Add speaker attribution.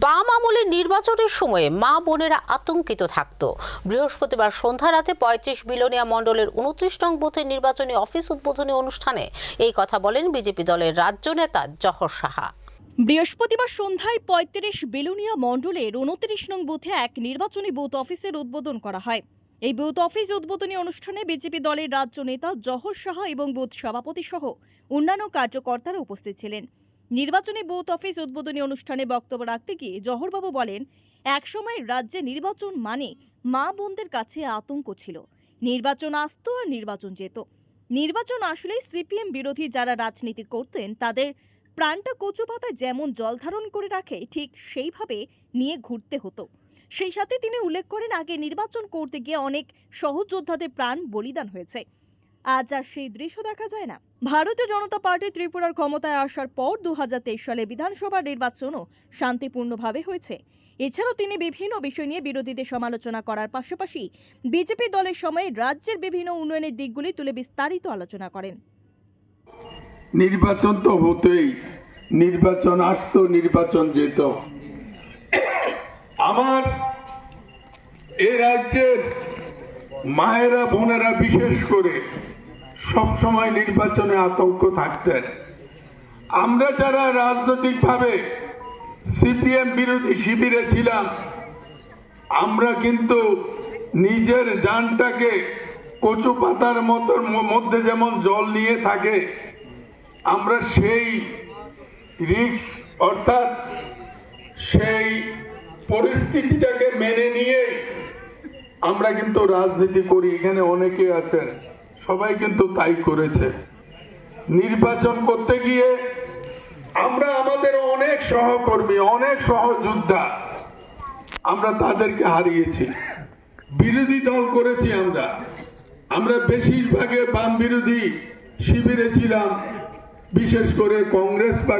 Speaker 1: বাম আমলে নির্বাচনের সময়ে মা বোনেরা আতঙ্কিত থাকত। বৃহস্পতিবার সন্ধ্যা রাতে পঁয়ত্রিশ বিলোনিয়া মণ্ডলের উনত্রিশ নং বুথের নির্বাচনী অফিস উদ্বোধনী অনুষ্ঠানে এই কথা বলেন বিজেপি দলের রাজ্য নেতা জহর সাহা।
Speaker 2: বৃহস্পতিবার সন্ধ্যায় পঁয়ত্রিশ বেলুনিয়া মণ্ডলের উনত্রিশ নং বুথে এক নির্বাচনী বুথ অফিসের উদ্বোধন করা হয়। এই বুথ অফিস উদ্বোধনী অনুষ্ঠানে বিজেপি দলের রাজ্য নেতা জহর সাহা এবং বুথ সভাপতি সহ অন্যান্য কার্যকর্তারা উপস্থিত ছিলেন। নির্বাচনী বুথ অফিস উদ্বোধনী অনুষ্ঠানে বক্তব্য রাখতে গিয়ে জহরবাবু বলেন, একসময় রাজ্যে নির্বাচন মানে মা বোনদের কাছে আতঙ্ক ছিল। নির্বাচন আসতো আর নির্বাচন যেত। নির্বাচন আসলে সিপিএম বিরোধী যারা রাজনীতি করতেন, তাদের প্রাণটা কচু পাতায় যেমন জল ধারণ করে রাখে, ঠিক সেইভাবে নিয়ে ঘুরতে হতো। সেই সাথে তিনি উল্লেখ করেন, আগে নির্বাচন করতে গিয়ে অনেক সহযোদ্ধাদের প্রাণ বলিদান হয়েছে। আজ আর সেই দৃশ্য দেখা যায় না। ভারতীয় জনতা পার্টি ত্রিপুরার ক্ষমতায় আসার পর দু সালে বিধানসভা নির্বাচনও শান্তিপূর্ণভাবে হয়েছে। এছাড়াও তিনি বিভিন্ন বিষয় নিয়ে বিরোধীদের সমালোচনা করার পাশাপাশি বিজেপি দলের সময়ে রাজ্যের বিভিন্ন উন্নয়নের দিকগুলি তুলে বিস্তারিত আলোচনা করেন।
Speaker 3: নির্বাচন তো হতেই, নির্বাচন আসতো, নির্বাচন যেত। আমার এ রাজ্যের মায়েরা, বোনেরা বিশেষ করে সব সময় নির্বাচনে আতঙ্ক থাকতেন। আমরা যারা রাজনৈতিকভাবে সিপিএম বিরোধী শিবিরে ছিলাম, আমরা কিন্তু নিজের যানটাকে কচু পাতার মতো মধ্যে যেমন জল নিয়ে থাকে, আমরা সেই রিক্স অর্থাৎ সেই পরিস্থিতিটাকে মেনে নিয়ে আমরা কিন্তু রাজনীতি করি। এখানে অনেকে আছেন। সবাই কিন্তু তাই করেছে। নির্বাচন করতে গিয়ে আমরা আমাদের অনেক সহকর্মী, অনেক সহযোদ্ধা, আমরা তাদেরকে হারিয়েছি। বিরোধী দল করেছি আমরা। আমরা বেশিরভাগে বাম বিরোধী শিবিরে ছিলাম, বিশেষ করে কংগ্রেস বা